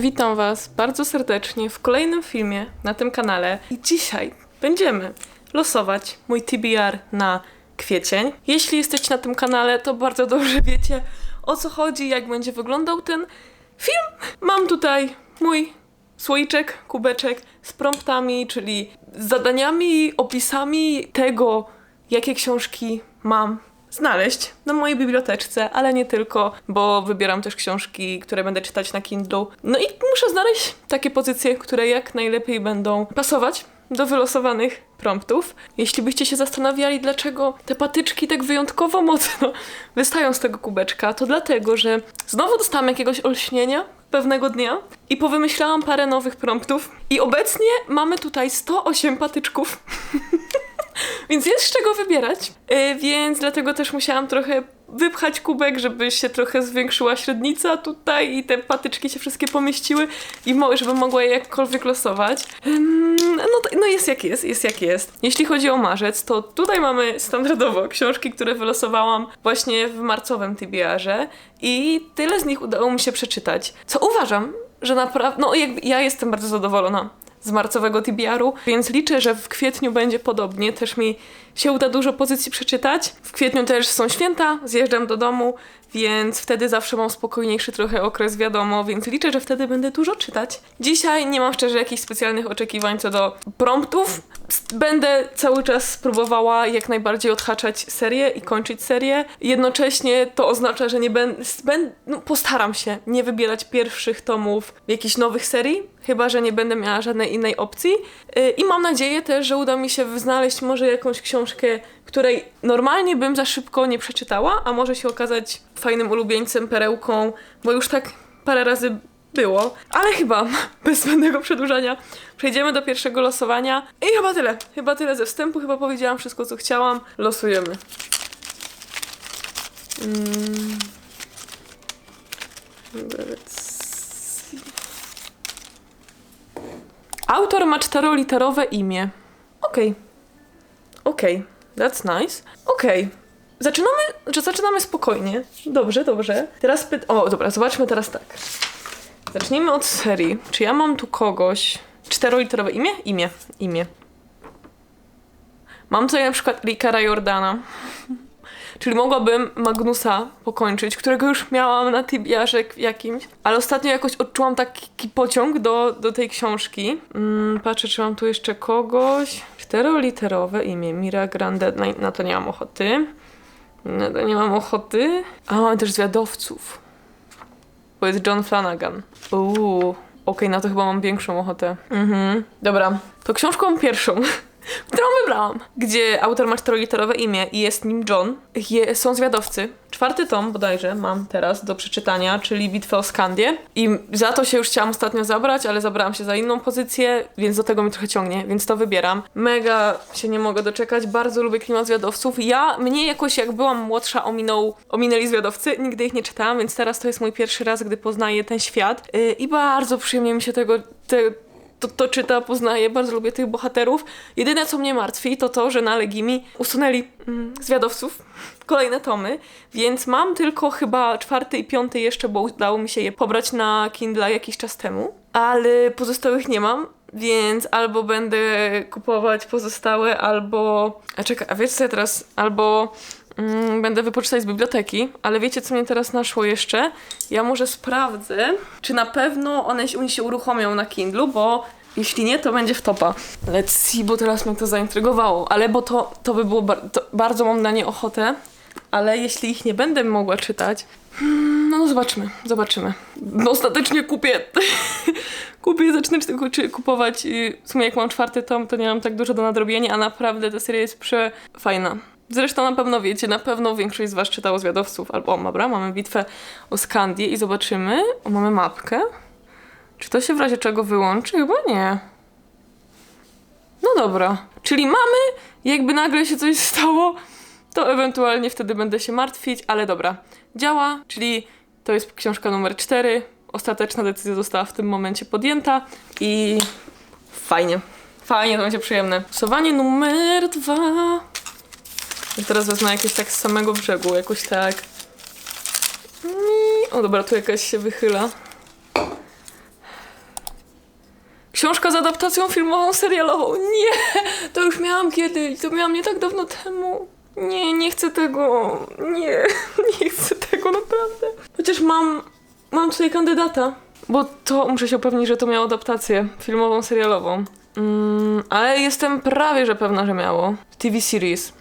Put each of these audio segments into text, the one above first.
Witam Was bardzo serdecznie w kolejnym filmie na tym kanale. I dzisiaj będziemy losować mój TBR na kwiecień. Jeśli jesteście na tym kanale, to bardzo dobrze wiecie o co chodzi, jak będzie wyglądał ten film. Mam tutaj mój słoiczek, kubeczek z promptami, czyli zadaniami, opisami tego, jakie książki mam znaleźć na mojej biblioteczce, ale nie tylko, bo wybieram też książki, które będę czytać na Kindle. No i muszę znaleźć takie pozycje, które jak najlepiej będą pasować do wylosowanych promptów. Jeśli byście się zastanawiali, dlaczego te patyczki tak wyjątkowo mocno wystają z tego kubeczka, to dlatego, że znowu dostałam jakiegoś olśnienia pewnego dnia i powymyślałam parę nowych promptów i obecnie mamy tutaj 108 patyczków. Więc jest z czego wybierać, Yy, więc dlatego też musiałam trochę wypchać kubek, żeby się trochę zwiększyła średnica tutaj i te patyczki się wszystkie pomieściły i mo- żebym mogła je jakkolwiek losować. No, no jest jak jest, jest jak jest. Jeśli chodzi o marzec, to tutaj mamy standardowo książki, które wylosowałam właśnie w marcowym TBR-ze i tyle z nich udało mi się przeczytać. Co uważam, że naprawdę, no jakby ja jestem bardzo zadowolona z marcowego TBR-u, więc liczę, że w kwietniu będzie podobnie. Też mi się uda dużo pozycji przeczytać. W kwietniu też są święta, zjeżdżam do domu, więc wtedy zawsze mam spokojniejszy trochę okres, wiadomo, więc liczę, że wtedy będę dużo czytać. Dzisiaj nie mam szczerze jakichś specjalnych oczekiwań co do promptów. Będę cały czas próbowała jak najbardziej odhaczać serię i kończyć serię. Jednocześnie to oznacza, że nie będę, no, postaram się nie wybierać pierwszych tomów jakichś nowych serii, chyba że nie będę miała żadnej innej opcji. Yy, I mam nadzieję też, że uda mi się znaleźć może jakąś książkę, której normalnie bym za szybko nie przeczytała, a może się okazać fajnym ulubieńcem, perełką, bo już tak parę razy było. Ale chyba bez zbędnego przedłużania przejdziemy do pierwszego losowania. I chyba tyle. Chyba tyle ze wstępu. Chyba powiedziałam wszystko, co chciałam. Losujemy. Mm. Autor ma czteroliterowe imię. Okej. Okej. That's nice. Okej. Zaczynamy, że zaczynamy spokojnie. Dobrze, dobrze. Teraz py... O, dobra, zobaczmy teraz tak. Zacznijmy od serii. Czy ja mam tu kogoś... Czteroliterowe imię? Imię. Imię. Mam tutaj na przykład Rikara Jordana. Czyli mogłabym Magnusa pokończyć, którego już miałam na tibiarze jakimś, ale ostatnio jakoś odczułam taki pociąg do, do tej książki. Mm, patrzę, czy mam tu jeszcze kogoś. Czteroliterowe imię, Mira Grande, na, na to nie mam ochoty. Na to nie mam ochoty. A mamy też zwiadowców. Bo jest John Flanagan. Uuu. Okej, na to chyba mam większą ochotę. Mhm. Dobra, to książką pierwszą, którą wybrałam, gdzie autor ma czteroliterowe imię i jest nim John. Je, są zwiadowcy. Czwarty tom bodajże mam teraz do przeczytania, czyli Bitwę o Skandię. I za to się już chciałam ostatnio zabrać, ale zabrałam się za inną pozycję, więc do tego mi trochę ciągnie, więc to wybieram. Mega się nie mogę doczekać, bardzo lubię klimat zwiadowców. Ja, mnie jakoś jak byłam młodsza ominął, ominęli zwiadowcy, nigdy ich nie czytałam, więc teraz to jest mój pierwszy raz, gdy poznaję ten świat. Yy, I bardzo przyjemnie mi się tego, te, to, to czyta, poznaję, bardzo lubię tych bohaterów. Jedyne co mnie martwi to to, że na Legimi usunęli mm, zwiadowców, kolejne tomy, więc mam tylko chyba czwarty i piąty jeszcze, bo udało mi się je pobrać na Kindle jakiś czas temu, ale pozostałych nie mam. Więc albo będę kupować pozostałe, albo. A czekaj, a wiecie co ja teraz? Albo będę wypoczystać z biblioteki, ale wiecie co mnie teraz naszło jeszcze? Ja może sprawdzę, czy na pewno one oni się uruchomią na Kindlu, bo jeśli nie, to będzie w topa. Let's see, bo teraz mnie to zaintrygowało, ale bo to, to by było, bar- to bardzo mam na nie ochotę, ale jeśli ich nie będę mogła czytać, no, no zobaczymy, zobaczymy. No ostatecznie kupię, kupię, zacznę kupować, w sumie jak mam czwarty tom, to nie mam tak dużo do nadrobienia, a naprawdę ta seria jest przefajna. Zresztą na pewno wiecie, na pewno większość z was czytało Zwiadowców, albo o, dobra, mamy bitwę o Skandię i zobaczymy, o, mamy mapkę. Czy to się w razie czego wyłączy? Chyba nie. No dobra. Czyli mamy, jakby nagle się coś stało, to ewentualnie wtedy będę się martwić, ale dobra. Działa, czyli to jest książka numer 4. Ostateczna decyzja została w tym momencie podjęta i fajnie. Fajnie, to będzie przyjemne. Głosowanie numer 2. I teraz wezmę jakieś tak z samego brzegu, jakoś tak. O dobra, tu jakaś się wychyla. Książka z adaptacją filmową, serialową. Nie! To już miałam kiedyś, to miałam nie tak dawno temu. Nie, nie chcę tego. Nie, nie chcę tego naprawdę. Chociaż mam, mam tutaj kandydata. Bo to muszę się upewnić, że to miało adaptację filmową, serialową. Mm, ale jestem prawie, że pewna, że miało. TV series.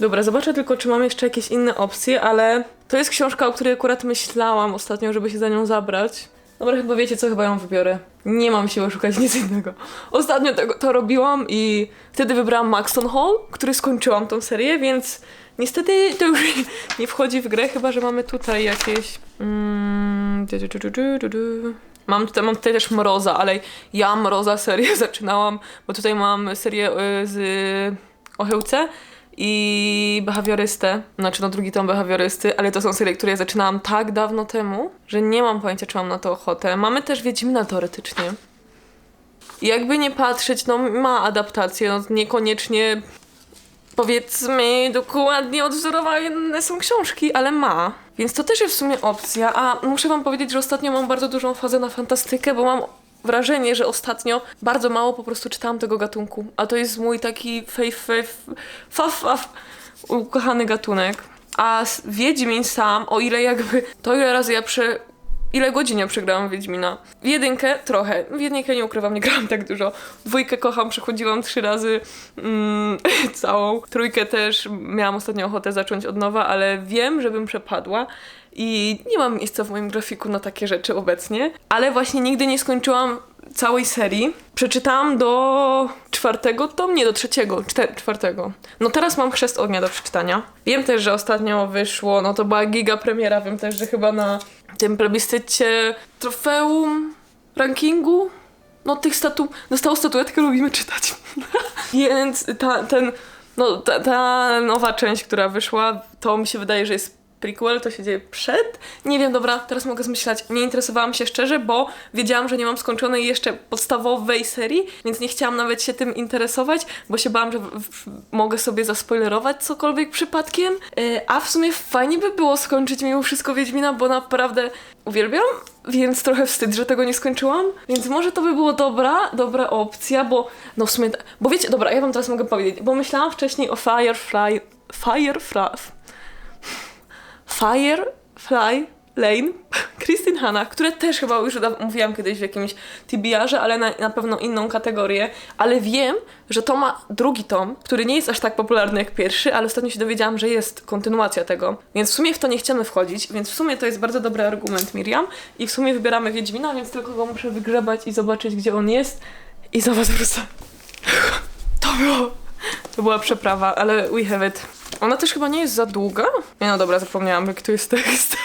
Dobra, zobaczę tylko, czy mam jeszcze jakieś inne opcje, ale to jest książka, o której akurat myślałam ostatnio, żeby się za nią zabrać. Dobra, chyba wiecie co, chyba ją wybiorę. Nie mam siły szukać nic innego. Ostatnio tego, to robiłam i wtedy wybrałam Maxton Hall, który skończyłam tą serię, więc niestety to już nie wchodzi w grę, chyba że mamy tutaj jakieś... Mm. Mam tutaj, mam tutaj też Mroza, ale ja Mroza serię zaczynałam, bo tutaj mam serię y, z o Chyłce i behawiorystę, znaczy no drugi tom behawiorysty, ale to są serie, które ja zaczynałam tak dawno temu, że nie mam pojęcia, czy mam na to ochotę. Mamy też Wiedźmina teoretycznie. Jakby nie patrzeć, no ma adaptację, no niekoniecznie powiedzmy dokładnie odwzorowane są książki, ale ma. Więc to też jest w sumie opcja. A muszę wam powiedzieć, że ostatnio mam bardzo dużą fazę na fantastykę, bo mam wrażenie, że ostatnio bardzo mało po prostu czytałam tego gatunku. A to jest mój taki fej, fej, faf, faf, ukochany gatunek. A Wiedźmin sam, o ile jakby, to ile razy ja prze... Ile godzin ja przegrałam Wiedźmina? W jedynkę trochę, w jedynkę nie ukrywam, nie grałam tak dużo. Dwójkę kocham, przechodziłam trzy razy mm, całą. Trójkę też miałam ostatnio ochotę zacząć od nowa, ale wiem, żebym przepadła. I nie mam miejsca w moim grafiku na takie rzeczy obecnie, ale właśnie nigdy nie skończyłam całej serii. Przeczytałam do czwartego tom, nie do trzeciego, czter, czwartego. No teraz mam Chrzest Ognia do przeczytania. Wiem też, że ostatnio wyszło, no to była giga premiera, wiem też, że chyba na tym plebiscycie trofeum rankingu no tych statu... Dostało statuetkę, lubimy czytać. Więc ta, ten, no, ta, ta nowa część, która wyszła, to mi się wydaje, że jest prequel, to się dzieje przed. Nie wiem, dobra, teraz mogę zmyślać. Nie interesowałam się szczerze, bo wiedziałam, że nie mam skończonej jeszcze podstawowej serii, więc nie chciałam nawet się tym interesować, bo się bałam, że w, w, mogę sobie zaspoilerować cokolwiek przypadkiem. Yy, a w sumie fajnie by było skończyć mimo wszystko Wiedźmina, bo naprawdę uwielbiam, więc trochę wstyd, że tego nie skończyłam. Więc może to by było dobra, dobra opcja, bo no w sumie, bo wiecie, dobra, ja wam teraz mogę powiedzieć, bo myślałam wcześniej o Firefly, Firefly, Firefly Lane, Christine Hanna, które też chyba już mówiłam kiedyś w jakimś TBR-ze, ale na, na pewno inną kategorię, ale wiem, że to ma drugi tom, który nie jest aż tak popularny jak pierwszy, ale ostatnio się dowiedziałam, że jest kontynuacja tego, więc w sumie w to nie chcemy wchodzić, więc w sumie to jest bardzo dobry argument Miriam i w sumie wybieramy Wiedźmina, więc tylko go muszę wygrzebać i zobaczyć, gdzie on jest i za was wrócę. To było... To była przeprawa, ale we have it. Ona też chyba nie jest za długa? Nie, no dobra, zapomniałam, jak tu jest tekst.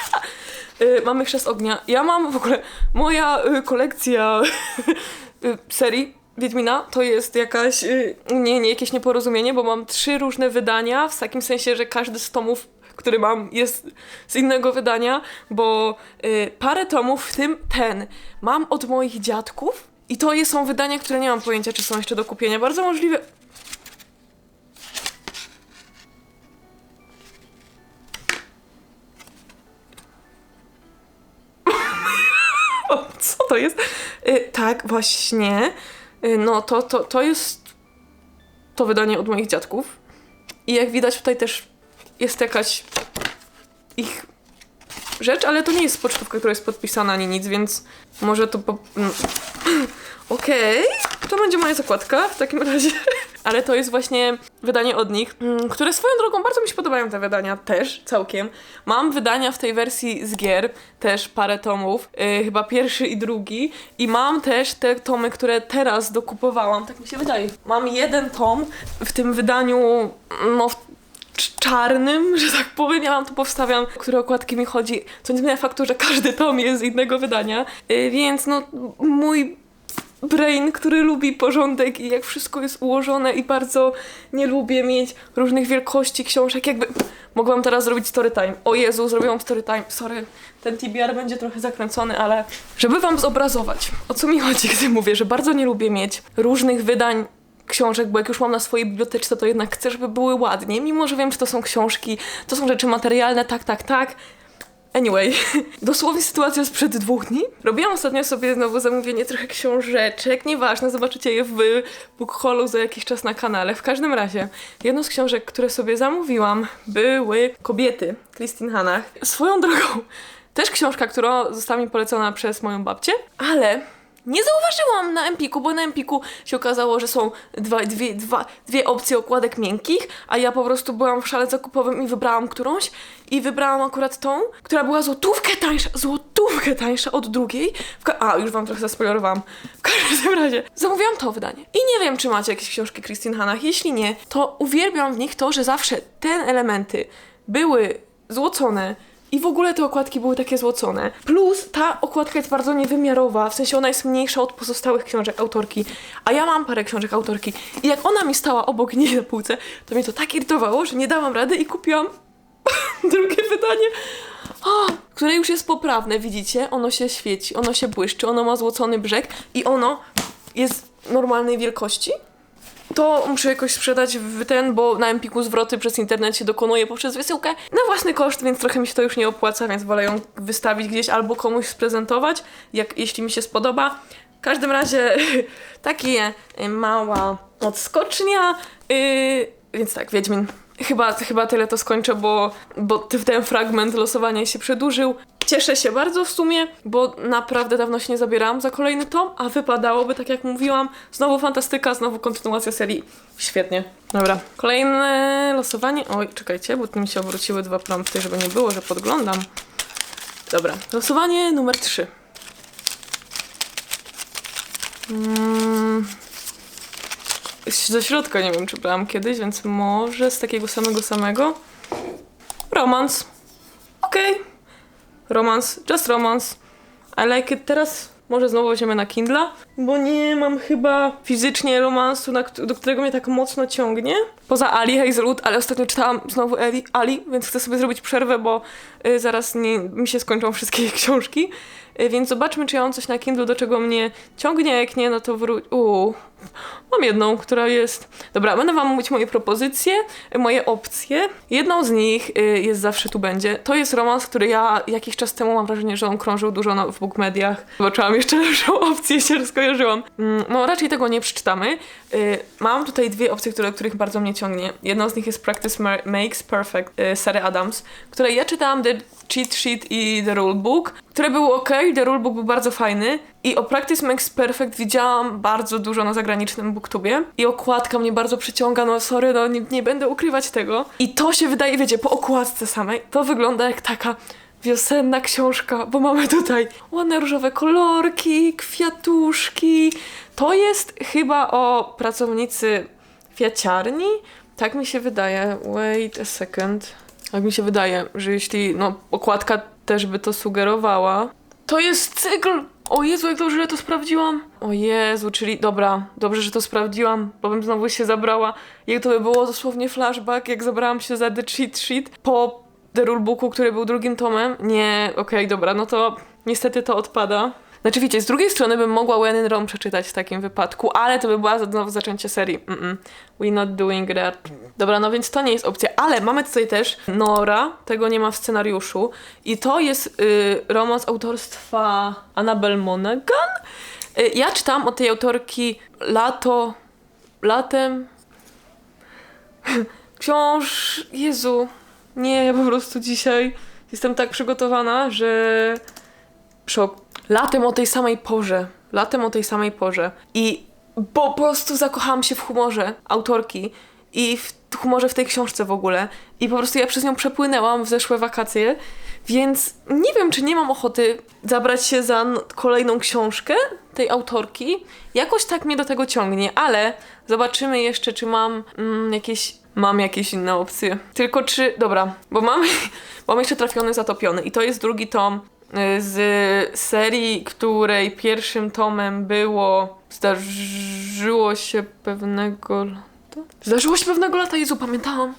Y, mamy Chrzest Ognia. Ja mam w ogóle... Moja y, kolekcja y, serii Wiedźmina to jest jakaś... y, Nie, nie, jakieś nieporozumienie, bo mam trzy różne wydania, w takim sensie, że każdy z tomów który mam, jest z innego wydania, bo y, parę tomów, w tym ten, mam od moich dziadków i to są wydania, które nie mam pojęcia, czy są jeszcze do kupienia. Bardzo możliwe... to jest? Y, tak, właśnie. Y, no, to, to, to jest to wydanie od moich dziadków. I jak widać, tutaj też jest jakaś ich rzecz, ale to nie jest pocztówka, która jest podpisana ani nic, więc może to po... mm. Okej, to będzie moja zakładka w takim razie. Ale to jest właśnie wydanie od nich, mm, które swoją drogą bardzo mi się podobają te wydania też, całkiem. Mam wydania w tej wersji z gier, też parę tomów, yy, chyba pierwszy i drugi. I mam też te tomy, które teraz dokupowałam, tak mi się wydaje. Mam jeden tom w tym wydaniu, no w cz- czarnym, że tak powiem. Ja mam tu powstawiam, które okładki mi chodzi, co nie zmienia faktu, że każdy tom jest z innego wydania. Yy, więc no, mój brain, który lubi porządek i jak wszystko jest ułożone i bardzo nie lubię mieć różnych wielkości książek, jakby mogłam teraz zrobić story time. O Jezu, zrobiłam story time. Sorry, ten TBR będzie trochę zakręcony, ale żeby wam zobrazować, o co mi chodzi, gdy mówię, że bardzo nie lubię mieć różnych wydań książek, bo jak już mam na swojej bibliotece, to jednak chcę, żeby były ładnie, mimo że wiem, że to są książki, to są rzeczy materialne, tak, tak, tak, Anyway, dosłownie sytuacja sprzed dwóch dni. Robiłam ostatnio sobie znowu zamówienie trochę książeczek, nieważne, zobaczycie je w book haulu za jakiś czas na kanale. W każdym razie, jedną z książek, które sobie zamówiłam, były Kobiety, Christine Hannah. Swoją drogą, też książka, która została mi polecona przez moją babcię, ale nie zauważyłam na Empiku, bo na Empiku się okazało, że są dwa, dwie, dwa, dwie opcje okładek miękkich, a ja po prostu byłam w szale zakupowym i wybrałam którąś i wybrałam akurat tą, która była złotówkę tańsza, złotówkę tańsza od drugiej. A, już wam trochę zaspoilerowałam. W każdym razie, zamówiłam to wydanie. I nie wiem, czy macie jakieś książki Christine Hannah. Jeśli nie, to uwielbiam w nich to, że zawsze te elementy były złocone, i w ogóle te okładki były takie złocone. Plus ta okładka jest bardzo niewymiarowa, w sensie ona jest mniejsza od pozostałych książek autorki. A ja mam parę książek autorki. I jak ona mi stała obok niej na półce, to mnie to tak irytowało, że nie dałam rady i kupiłam drugie wydanie. O, które już jest poprawne, widzicie? Ono się świeci, ono się błyszczy, ono ma złocony brzeg i ono jest normalnej wielkości. To muszę jakoś sprzedać w ten, bo na Empiku zwroty przez internet się dokonuje poprzez wysyłkę na własny koszt, więc trochę mi się to już nie opłaca, więc wolę ją wystawić gdzieś albo komuś sprezentować, jak, jeśli mi się spodoba. W każdym razie takie mała odskocznia, yy, więc tak, Wiedźmin. Chyba, chyba tyle to skończę, bo, bo ten fragment losowania się przedłużył. Cieszę się bardzo w sumie, bo naprawdę dawno się nie zabierałam za kolejny tom, a wypadałoby, tak jak mówiłam, znowu fantastyka, znowu kontynuacja serii. Świetnie. Dobra, kolejne losowanie. Oj, czekajcie, bo tu mi się obróciły dwa prompty, żeby nie było, że podglądam. Dobra, losowanie numer 3. Mm. Ze środka nie wiem, czy brałam kiedyś, więc może z takiego samego samego. Romans. Okej. Romans, just romance. I like it. Teraz może znowu weźmiemy na Kindla, bo nie mam chyba fizycznie romansu, na, do którego mnie tak mocno ciągnie. Poza Ali Hazelwood, ale ostatnio czytałam znowu Ali, Ali więc chcę sobie zrobić przerwę, bo y, zaraz nie, mi się skończą wszystkie książki. Y, więc zobaczmy, czy ja mam coś na Kindle, do czego mnie ciągnie, jak nie, no to wróć. Uuu. Mam jedną, która jest. Dobra, będę wam mówić moje propozycje, y, moje opcje. Jedną z nich y, jest zawsze tu będzie. To jest romans, który ja jakiś czas temu mam wrażenie, że on krążył dużo na, w bookmediach. Zobaczyłam jeszcze lepszą opcję się rozkojarzyłam. Mm, No, raczej tego nie przeczytamy. Mam tutaj dwie opcje, które, których bardzo mnie ciągnie. Jedną z nich jest Practice Ma- Makes Perfect Sary Adams, której ja czytałam The Cheat Sheet i The Rulebook, które były ok, The Rulebook był bardzo fajny i o Practice Makes Perfect widziałam bardzo dużo na zagranicznym booktubie i okładka mnie bardzo przyciąga, no sorry, no nie, nie będę ukrywać tego. I to się wydaje, wiecie, po okładce samej, to wygląda jak taka wiosenna książka, bo mamy tutaj ładne różowe kolorki, kwiatuszki. To jest chyba o pracownicy kwiaciarni? Tak mi się wydaje. Wait a second. Tak mi się wydaje, że jeśli no, okładka też by to sugerowała. To jest cykl! O Jezu, jak dobrze, że to sprawdziłam. O Jezu, czyli dobra, dobrze, że to sprawdziłam, bo bym znowu się zabrała. Jak to by było dosłownie flashback, jak zabrałam się za The Cheat Sheet po The Rulebooku, który był drugim tomem. Nie, okej, dobra, no to niestety to odpada. Znaczy wiecie, z drugiej strony bym mogła When in Rome przeczytać w takim wypadku, ale to by była znowu zaczęcie serii. Mm-mm. We not doing that. Dobra, no więc to nie jest opcja, ale mamy tutaj też Nora, tego nie ma w scenariuszu i to jest y, romans autorstwa Annabel Monaghan. Y, ja czytałam od tej autorki Lato, latem, książ... Jezu, nie, ja po prostu dzisiaj jestem tak przygotowana, że szok. Latem o tej samej porze. Latem o tej samej porze. I po prostu zakochałam się w humorze autorki i w humorze w tej książce w ogóle. I po prostu ja przez nią przepłynęłam w zeszłe wakacje, więc nie wiem, czy nie mam ochoty zabrać się za kolejną książkę tej autorki. Jakoś tak mnie do tego ciągnie, ale zobaczymy jeszcze, czy mam mm, jakieś mam jakieś inne opcje. Tylko czy. Dobra, bo mam, bo mam jeszcze trafiony zatopiony. I to jest drugi tom y, z serii, której pierwszym tomem było. Zdarzyło się pewnego Zdarzyło się pewnego lata, Jezu, pamiętałam.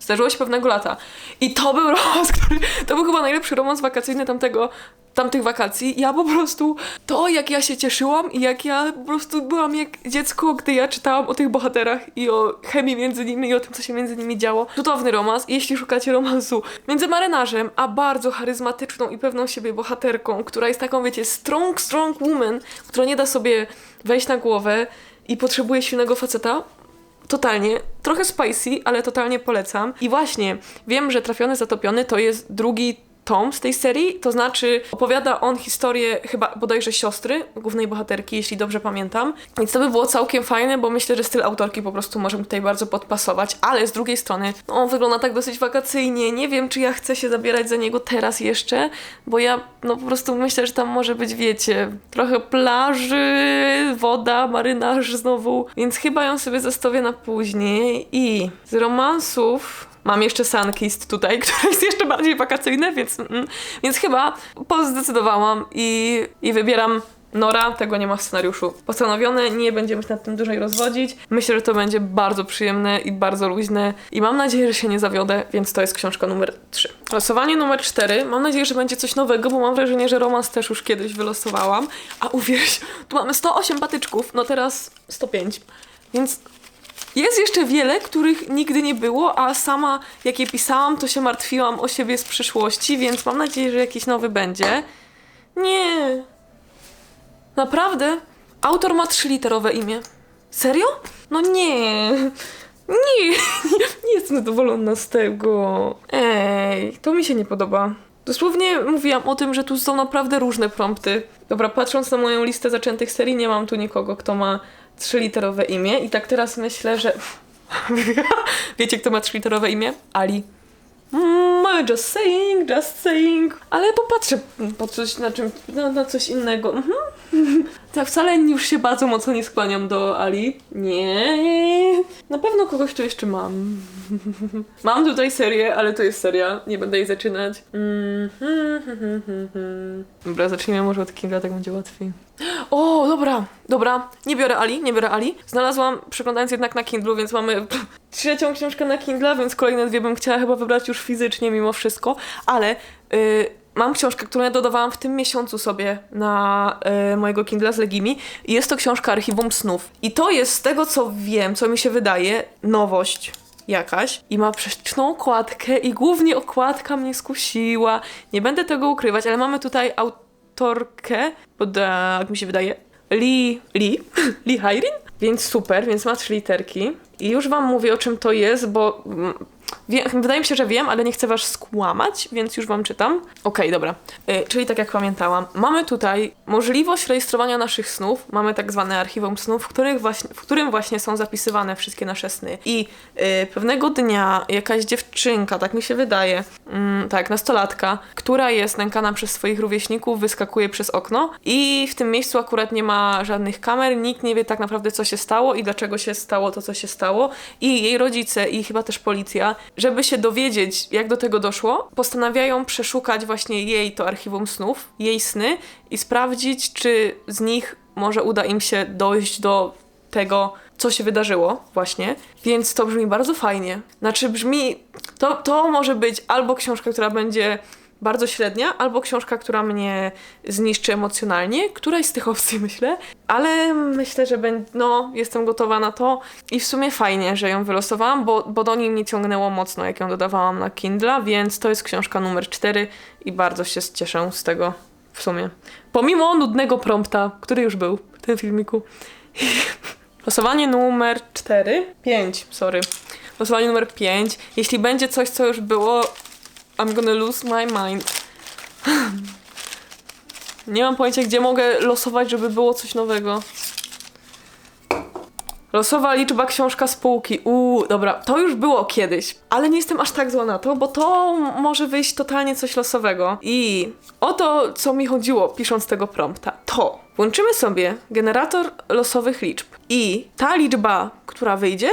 Zdarzyło się pewnego lata. I to był romans, który. To był chyba najlepszy romans wakacyjny tamtego tamtych wakacji, ja po prostu, to jak ja się cieszyłam i jak ja po prostu byłam jak dziecko, gdy ja czytałam o tych bohaterach i o chemii między nimi i o tym, co się między nimi działo. Cudowny romans. Jeśli szukacie romansu między marynarzem, a bardzo charyzmatyczną i pewną siebie bohaterką, która jest taką, wiecie, strong, strong woman, która nie da sobie wejść na głowę i potrzebuje silnego faceta, Totalnie. Trochę spicy, ale totalnie polecam. I właśnie, wiem, że Trafiony Zatopiony to jest drugi tom z tej serii, to znaczy opowiada on historię chyba bodajże siostry głównej bohaterki, jeśli dobrze pamiętam. Więc to by było całkiem fajne, bo myślę, że styl autorki po prostu może mi tutaj bardzo podpasować, ale z drugiej strony no, on wygląda tak dosyć wakacyjnie. Nie wiem, czy ja chcę się zabierać za niego teraz jeszcze, bo ja no po prostu myślę, że tam może być, wiecie, trochę plaży, woda, marynarz znowu, więc chyba ją sobie zostawię na później. I z romansów Mam jeszcze Sunkist tutaj, które jest jeszcze bardziej wakacyjne, więc, mm, więc chyba pozdecydowałam i, i wybieram Nora, tego nie ma w scenariuszu postanowione, nie będziemy się nad tym dłużej rozwodzić. Myślę, że to będzie bardzo przyjemne i bardzo luźne i mam nadzieję, że się nie zawiodę, więc to jest książka numer 3. Losowanie numer 4. Mam nadzieję, że będzie coś nowego, bo mam wrażenie, że romans też już kiedyś wylosowałam. A uwierz, tu mamy 108 patyczków, no teraz 105. Więc jest jeszcze wiele, których nigdy nie było, a sama jak je pisałam, to się martwiłam o siebie z przyszłości, więc mam nadzieję, że jakiś nowy będzie. Nie. Naprawdę? Autor ma trzyliterowe imię. Serio? No nie. Nie, nie, jestem zadowolona z tego. Ej, to mi się nie podoba. Dosłownie mówiłam o tym, że tu są naprawdę różne prompty. Dobra, patrząc na moją listę zaczętych serii, nie mam tu nikogo, kto ma trzyliterowe imię i tak teraz myślę, że... Wiecie, kto ma trzyliterowe imię? Ali. Just saying, just saying. Ale popatrzę po coś, na, czym, na, na coś innego. Mhm. Tak, wcale już się bardzo mocno nie skłaniam do Ali. Nie. Na pewno kogoś tu jeszcze mam. Mam tutaj serię, ale to jest seria. Nie będę jej zaczynać. Dobra, zacznijmy może od Kinga, tak będzie łatwiej. O, dobra, dobra. Nie biorę Ali, nie biorę Ali. Znalazłam, przeglądając jednak na Kindle, więc mamy trzecią książkę na Kindle, więc kolejne dwie bym chciała chyba wybrać już fizycznie mimo wszystko, ale... Yy, mam książkę, którą ja dodawałam w tym miesiącu sobie na y, mojego Kindle z Legimi jest to książka Archiwum Snów. I to jest z tego, co wiem, co mi się wydaje, nowość jakaś i ma prześliczną okładkę i głównie okładka mnie skusiła. Nie będę tego ukrywać, ale mamy tutaj autorkę, bo tak mi się wydaje, Lee, Lee, Lee Hyrin, więc super, więc ma trzy literki. I już wam mówię o czym to jest, bo mm, Wie, wydaje mi się, że wiem, ale nie chcę was skłamać, więc już wam czytam. Okej, okay, dobra. Yy, czyli tak jak pamiętałam, mamy tutaj możliwość rejestrowania naszych snów. Mamy tak zwane archiwum snów, w, których właśnie, w którym właśnie są zapisywane wszystkie nasze sny. I yy, pewnego dnia jakaś dziewczynka, tak mi się wydaje, yy, tak, nastolatka, która jest nękana przez swoich rówieśników, wyskakuje przez okno i w tym miejscu akurat nie ma żadnych kamer, nikt nie wie tak naprawdę co się stało i dlaczego się stało to, co się stało. I jej rodzice i chyba też policja żeby się dowiedzieć, jak do tego doszło, postanawiają przeszukać właśnie jej to archiwum snów, jej sny i sprawdzić, czy z nich może uda im się dojść do tego, co się wydarzyło właśnie. Więc to brzmi bardzo fajnie. Znaczy brzmi, to, to może być albo książka, która będzie bardzo średnia, albo książka, która mnie zniszczy emocjonalnie. Któraś z tych opcji myślę, ale myślę, że będę, no, jestem gotowa na to i w sumie fajnie, że ją wylosowałam, bo, bo do niej mnie ciągnęło mocno, jak ją dodawałam na Kindle, więc to jest książka numer 4 i bardzo się cieszę z tego w sumie. Pomimo nudnego prompta, który już był w tym filmiku. Losowanie numer 4, 5, sorry. Losowanie numer 5. Jeśli będzie coś, co już było, I'm gonna lose my mind. Nie mam pojęcia, gdzie mogę losować, żeby było coś nowego. Losowa liczba książka spółki. Uuu, dobra, to już było kiedyś, ale nie jestem aż tak zła na to, bo to może wyjść totalnie coś losowego. I o to, co mi chodziło pisząc tego prompta, to włączymy sobie generator losowych liczb i ta liczba, która wyjdzie,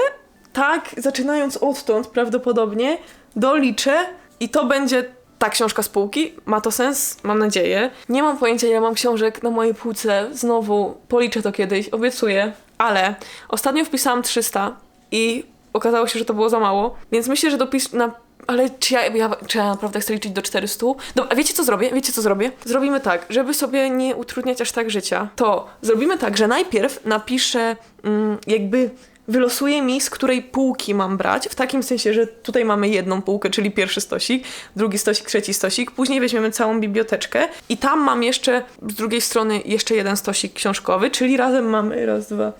tak zaczynając odtąd prawdopodobnie doliczę i to będzie ta książka spółki. Ma to sens? Mam nadzieję. Nie mam pojęcia, ile mam książek na mojej półce. Znowu policzę to kiedyś, obiecuję. Ale ostatnio wpisałam 300 i okazało się, że to było za mało. Więc myślę, że dopis na Ale czy ja, ja, czy ja naprawdę chcę liczyć do 400? Dobra, a wiecie co zrobię? Wiecie co zrobię? Zrobimy tak, żeby sobie nie utrudniać aż tak życia, to zrobimy tak, że najpierw napiszę mm, jakby wylosuje mi, z której półki mam brać, w takim sensie, że tutaj mamy jedną półkę, czyli pierwszy stosik, drugi stosik, trzeci stosik, później weźmiemy całą biblioteczkę i tam mam jeszcze z drugiej strony jeszcze jeden stosik książkowy, czyli razem mamy raz, dwa,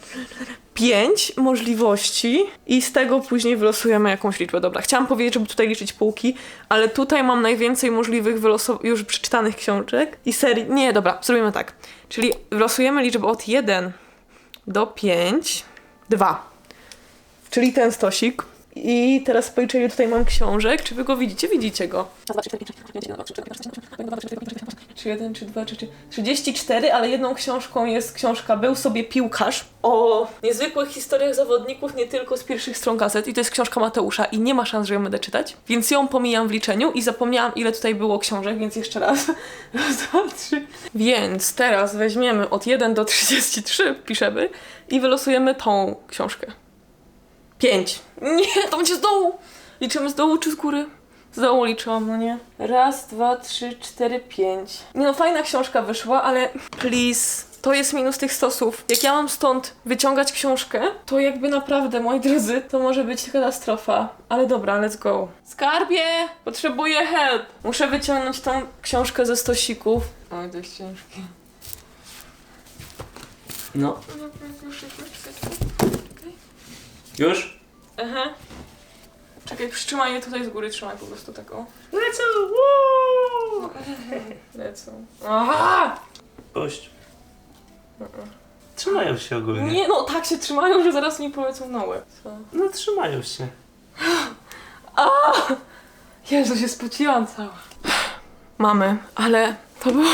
pięć możliwości i z tego później wylosujemy jakąś liczbę. Dobra, chciałam powiedzieć, żeby tutaj liczyć półki, ale tutaj mam najwięcej możliwych już przeczytanych książek i serii. Nie, dobra, zrobimy tak. Czyli wylosujemy liczbę od 1 do 5, 2. Czyli ten stosik. I teraz spojrzę, ile tutaj mam książek. Czy wy go widzicie? Widzicie go. Czy jeden, czy dwa, czy trzy. 34, ale jedną książką jest książka Był sobie piłkarz o niezwykłych historiach zawodników nie tylko z pierwszych stron gazet i to jest książka Mateusza i nie ma szans, że ją będę czytać, więc ją pomijam w liczeniu i zapomniałam ile tutaj było książek, więc jeszcze raz. Raz, dwa, trzy. Więc teraz weźmiemy od 1 do 33, piszemy i wylosujemy tą książkę. 5. Nie, to będzie z dołu. Liczymy z dołu czy z góry? Z dołu liczyłam, no nie? Raz, dwa, trzy, cztery, pięć. Nie no, fajna książka wyszła, ale please, to jest minus tych stosów. Jak ja mam stąd wyciągać książkę, to jakby naprawdę, moi drodzy, to może być katastrofa. Ale dobra, let's go. Skarbie! Potrzebuję help! Muszę wyciągnąć tą książkę ze stosików. Oj, dość ciężkie. No. Już? Aha. Czekaj, przytrzymaj je tutaj z góry, trzymaj po prostu tak o. Lecą! Woo! Lecą. Aha! Puść. Trzymają się ogólnie. Nie, no tak się trzymają, że zaraz mi polecą na łeb. Co? No trzymają się. Jezu, się spociłam cała. Mamy, ale to było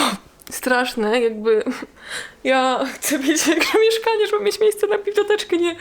straszne, jakby ja chcę mieć większe mieszkanie, żeby mieć miejsce na biblioteczkę, nie...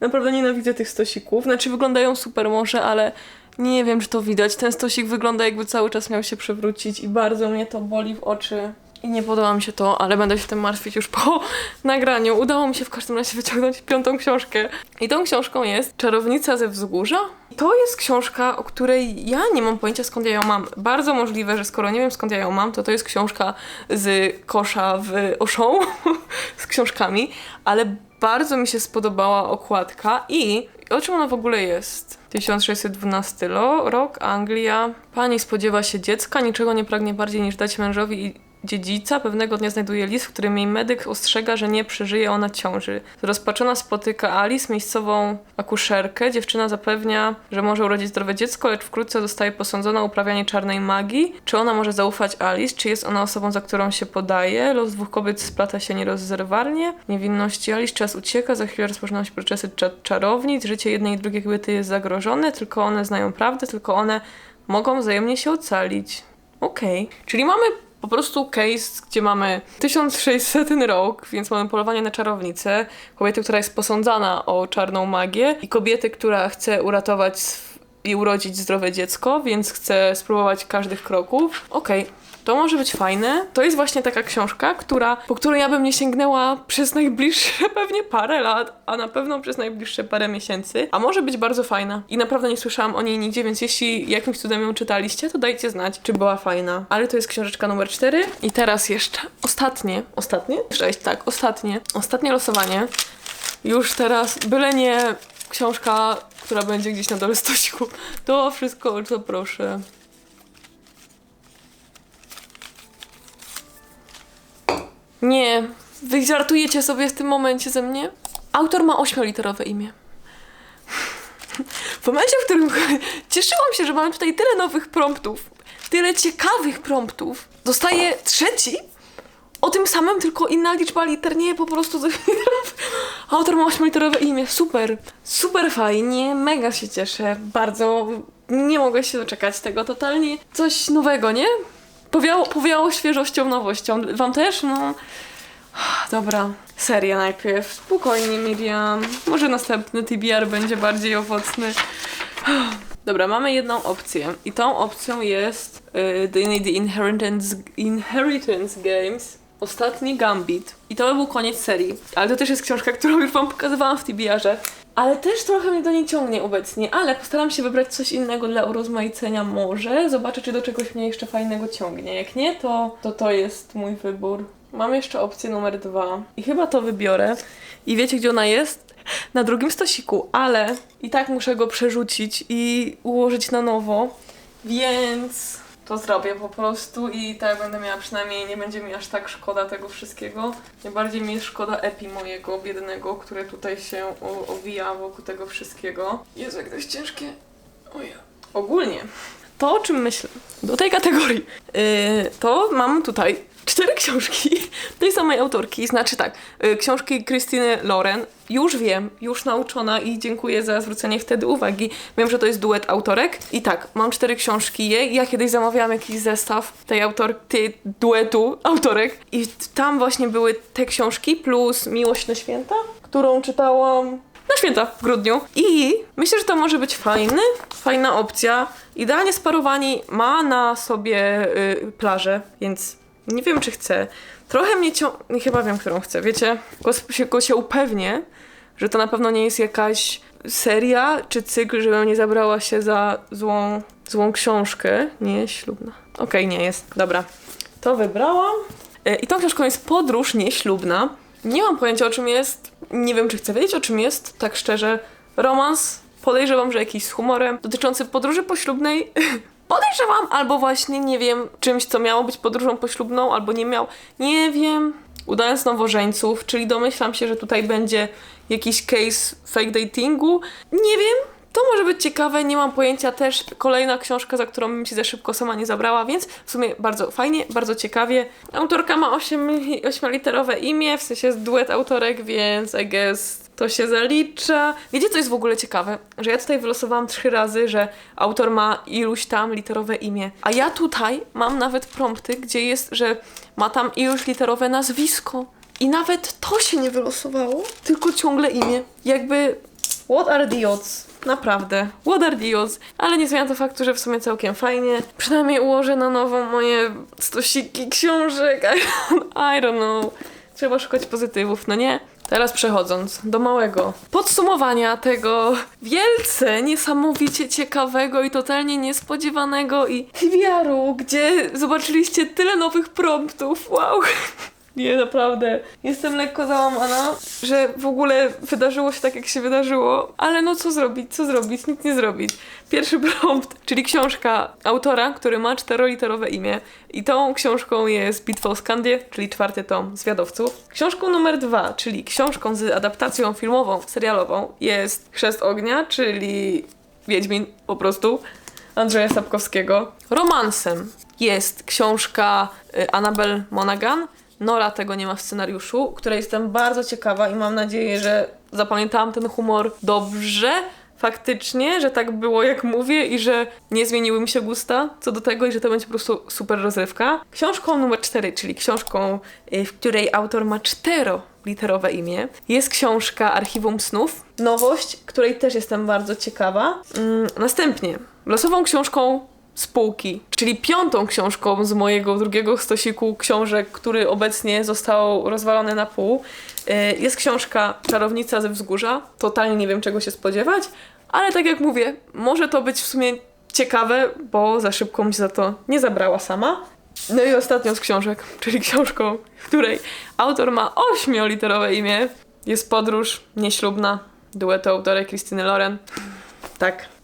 Naprawdę nienawidzę tych stosików. Znaczy wyglądają super może, ale nie wiem, czy to widać. Ten stosik wygląda jakby cały czas miał się przewrócić i bardzo mnie to boli w oczy. I nie podoba mi się to, ale będę się tym martwić już po nagraniu. Udało mi się w każdym razie wyciągnąć piątą książkę. I tą książką jest Czarownica ze Wzgórza. To jest książka, o której ja nie mam pojęcia skąd ja ją mam. Bardzo możliwe, że skoro nie wiem skąd ja ją mam, to to jest książka z kosza w Auchan z książkami, ale bardzo mi się spodobała okładka i o czym ona w ogóle jest? 1612 lo- rok, Anglia. Pani spodziewa się dziecka, niczego nie pragnie bardziej niż dać mężowi i dziedzica. Pewnego dnia znajduje list, w którym jej medyk ostrzega, że nie przeżyje ona ciąży. Rozpaczona spotyka Alice, miejscową akuszerkę. Dziewczyna zapewnia, że może urodzić zdrowe dziecko, lecz wkrótce zostaje posądzona o uprawianie czarnej magii. Czy ona może zaufać Alice? Czy jest ona osobą, za którą się podaje? Los dwóch kobiet splata się nierozerwarnie. Niewinności Alice czas ucieka, za chwilę rozpoczynają się procesy cza- czarownic. Życie jednej i drugiej kobiety jest zagrożone, tylko one znają prawdę, tylko one mogą wzajemnie się ocalić. Okej. Czyli mamy po prostu case, gdzie mamy 1600 rok, więc mamy polowanie na czarownicę, kobietę, która jest posądzana o czarną magię i kobietę, która chce uratować i urodzić zdrowe dziecko, więc chce spróbować każdych kroków. Okej. To może być fajne. To jest właśnie taka książka, która, po której ja bym nie sięgnęła przez najbliższe pewnie parę lat, a na pewno przez najbliższe parę miesięcy. A może być bardzo fajna. I naprawdę nie słyszałam o niej nigdzie, więc jeśli jakimś cudem ją czytaliście, to dajcie znać, czy była fajna. Ale to jest książeczka numer 4. I teraz jeszcze ostatnie, ostatnie? Sześć, tak, ostatnie. Ostatnie losowanie. Już teraz, byle nie książka, która będzie gdzieś na dole stosiku. To wszystko, co proszę. Nie, wy żartujecie sobie w tym momencie ze mnie? Autor ma ośmioliterowe imię. W momencie, w którym cieszyłam się, że mamy tutaj tyle nowych promptów, tyle ciekawych promptów, dostaję trzeci. O tym samym, tylko inna liczba liter, nie, po prostu Autor ma ośmioliterowe imię, super, super fajnie, mega się cieszę, bardzo, nie mogę się doczekać tego, totalnie. Coś nowego, nie? Powiało, powiało świeżością, nowością. Wam też? No. Dobra. Seria najpierw. Spokojnie, Miriam. Może następny TBR będzie bardziej owocny. Dobra, mamy jedną opcję. I tą opcją jest y, The, Inheritance, Inheritance Games. Ostatni Gambit. I to by był koniec serii. Ale to też jest książka, którą już wam pokazywałam w TBR-ze. Ale też trochę mnie do niej ciągnie obecnie, ale postaram się wybrać coś innego dla urozmaicenia może. Zobaczę, czy do czegoś mnie jeszcze fajnego ciągnie. Jak nie, to to, to jest mój wybór. Mam jeszcze opcję numer dwa i chyba to wybiorę. I wiecie, gdzie ona jest? Na drugim stosiku, ale i tak muszę go przerzucić i ułożyć na nowo, więc to zrobię po prostu i tak będę miała przynajmniej, nie będzie mi aż tak szkoda tego wszystkiego. Najbardziej mi jest szkoda epi mojego biednego, które tutaj się owija wokół tego wszystkiego. Jezu, jak to jest ciężkie. Ojej. Ogólnie, to o czym myślę, do tej kategorii, yy, to mam tutaj cztery książki tej samej autorki. Znaczy tak, yy, książki Krystyny Loren. Już wiem, już nauczona i dziękuję za zwrócenie wtedy uwagi. Wiem, że to jest duet autorek. I tak, mam cztery książki jej. Ja kiedyś zamawiałam jakiś zestaw tej autor, tej duetu autorek i tam właśnie były te książki plus Miłość na święta, którą czytałam na święta w grudniu. I myślę, że to może być fajny, fajna opcja. Idealnie sparowani ma na sobie y, plażę, więc nie wiem, czy chcę. Trochę mnie ciągnie, chyba wiem, którą chcę, wiecie? Go się, go się upewnię, że to na pewno nie jest jakaś seria czy cykl, żebym nie zabrała się za złą, złą książkę. Nie, ślubna. Okej, nie jest. Dobra. To wybrałam. E, I tą książką jest Podróż nieślubna. Nie mam pojęcia o czym jest. Nie wiem, czy chcę wiedzieć o czym jest, tak szczerze. Romans, podejrzewam, że jakiś z humorem, dotyczący podróży poślubnej. Podejrzewam, albo właśnie nie wiem, czymś, co miało być podróżą poślubną, albo nie miał. Nie wiem. Udając nowożeńców, czyli domyślam się, że tutaj będzie jakiś case fake datingu. Nie wiem, to może być ciekawe, nie mam pojęcia też. Kolejna książka, za którą bym się za szybko sama nie zabrała, więc w sumie bardzo fajnie, bardzo ciekawie. Autorka ma 8, 8-literowe imię, w sensie jest duet autorek, więc I guess to się zalicza. Wiecie, co jest w ogóle ciekawe? Że ja tutaj wylosowałam trzy razy, że autor ma iluś tam literowe imię. A ja tutaj mam nawet prompty, gdzie jest, że ma tam iluś literowe nazwisko. I nawet to się nie wylosowało, tylko ciągle imię. Jakby What are the odds? Naprawdę. What are the odds? Ale nie zmienia to faktu, że w sumie całkiem fajnie. Przynajmniej ułożę na nowo moje stosiki książek. I, I don't know. Trzeba szukać pozytywów, no nie? Teraz przechodząc do małego podsumowania tego wielce niesamowicie ciekawego i totalnie niespodziewanego i TBR-u, gdzie zobaczyliście tyle nowych promptów. Wow! Nie, naprawdę. Jestem lekko załamana, że w ogóle wydarzyło się tak, jak się wydarzyło. Ale no co zrobić, co zrobić, nic nie zrobić. Pierwszy prompt, czyli książka autora, który ma czteroliterowe imię. I tą książką jest Bitwa o Skandię, czyli czwarty tom Zwiadowców. Książką numer dwa, czyli książką z adaptacją filmową, serialową, jest Chrzest Ognia, czyli Wiedźmin po prostu. Andrzeja Sapkowskiego. Romansem jest książka y, Annabel Monaghan. Nora tego nie ma w scenariuszu, której jestem bardzo ciekawa i mam nadzieję, że zapamiętałam ten humor dobrze. Faktycznie, że tak było jak mówię i że nie zmieniły mi się gusta co do tego i że to będzie po prostu super rozrywka. Książką numer 4, czyli książką, y, w której autor ma cztero literowe imię. Jest książka Archiwum Snów. Nowość, której też jestem bardzo ciekawa. Mm, następnie, losową książką spółki, czyli piątą książką z mojego drugiego stosiku książek, który obecnie został rozwalony na pół. y, Jest książka Czarownica ze Wzgórza. Totalnie nie wiem czego się spodziewać, ale tak jak mówię, może to być w sumie ciekawe, bo za szybko mi się za to nie zabrała sama. No i ostatnią z książek, czyli książką, której autor ma ośmioliterowe imię. Jest podróż nieślubna duetu autorek Krystyny Loren. Tak,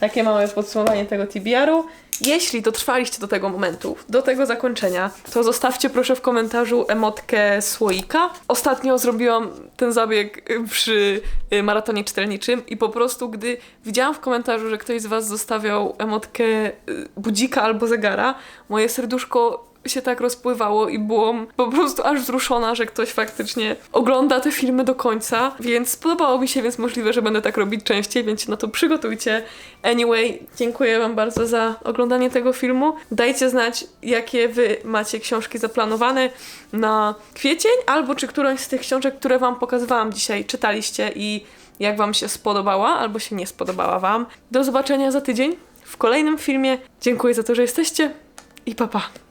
takie małe podsumowanie tego TBR-u. Jeśli dotrwaliście do tego momentu, do tego zakończenia, to zostawcie proszę w komentarzu emotkę słoika. Ostatnio zrobiłam ten zabieg przy y, maratonie czytelniczym i po prostu gdy widziałam w komentarzu, że ktoś z was zostawiał emotkę y, budzika albo zegara, moje serduszko się tak rozpływało i byłam po prostu aż wzruszona, że ktoś faktycznie ogląda te filmy do końca, więc spodobało mi się, więc możliwe, że będę tak robić częściej, więc się na to przygotujcie. Anyway, dziękuję wam bardzo za oglądanie tego filmu. Dajcie znać, jakie wy macie książki zaplanowane na kwiecień, albo czy którąś z tych książek, które wam pokazywałam dzisiaj, czytaliście i jak wam się spodobała, albo się nie spodobała wam. Do zobaczenia za tydzień w kolejnym filmie. Dziękuję za to, że jesteście i pa pa!